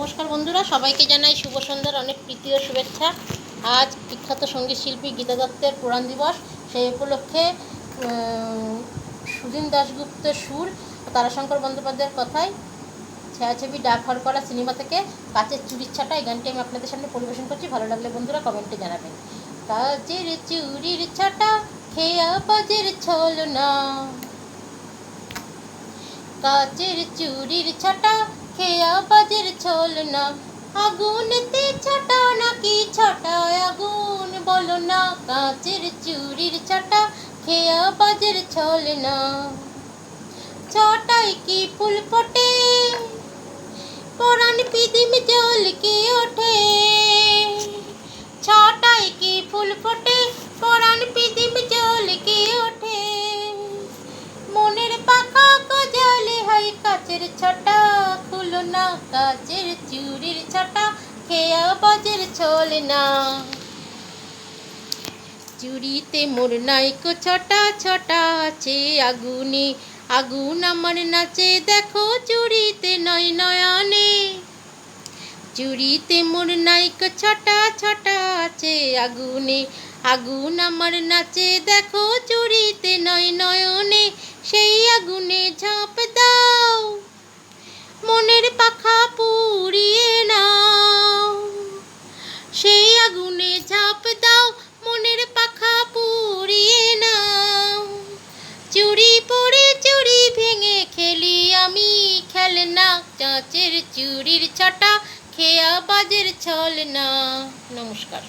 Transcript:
নমস্কার বন্ধুরা, সবাইকে জানাই শুভ সন্ধ্যার অনেক প্রীতি ও শুভেচ্ছা। আজ বিখ্যাত সংগীত শিল্পী গীতা দত্তের পুরাণ দিবস। সেই উপলক্ষে সুদিন দাশগুপ্তের সুর, তারাশঙ্কর বন্দ্যোপাধ্যায়ের কথায় ছায়াছবি ডাক হর করা সিনেমা থেকে কাচের চুরির ছাটা। এই গানটি আমি আপনাদের সামনে পরিবেশন করছি। ভালো লাগলে বন্ধুরা কমেন্টে জানাবেন। কাচের চুরির ছাটা, খেয়া বাজের ছল না কাচের চুরির ছাটা খেয়া বাজের ছল না। আগুনতে ছটা নাকি ছটা? আগুন বলো না, কাঁচের চুরির ছটা খেয়া বাজের ছল না। ছটায় কি ফুল ফোটে? পরাণ পিদিম জল কে ওঠে। খুলো না চুরির ছটা খেয়া বাজের ছল না। চুরিতে মোর নাইকো ছটা ছটা আছে আগুনে। আগুন আমার নাচে, দেখো চুরিতে নয় নয়নে। চুরিতে মোর নাইকো ছটা ছটা আছে আগুনে। আগুন আমার নাচে, দেখো আগুনে ঝাঁপ দাও, মনের পাখা পুড়িয়ে নাও। চুরি পড়ে চুরি ভেঙে খেলি আমি খেলনা, চাঁচের চুরির ছটা, খেয়া বাজের ছল না নমস্কার।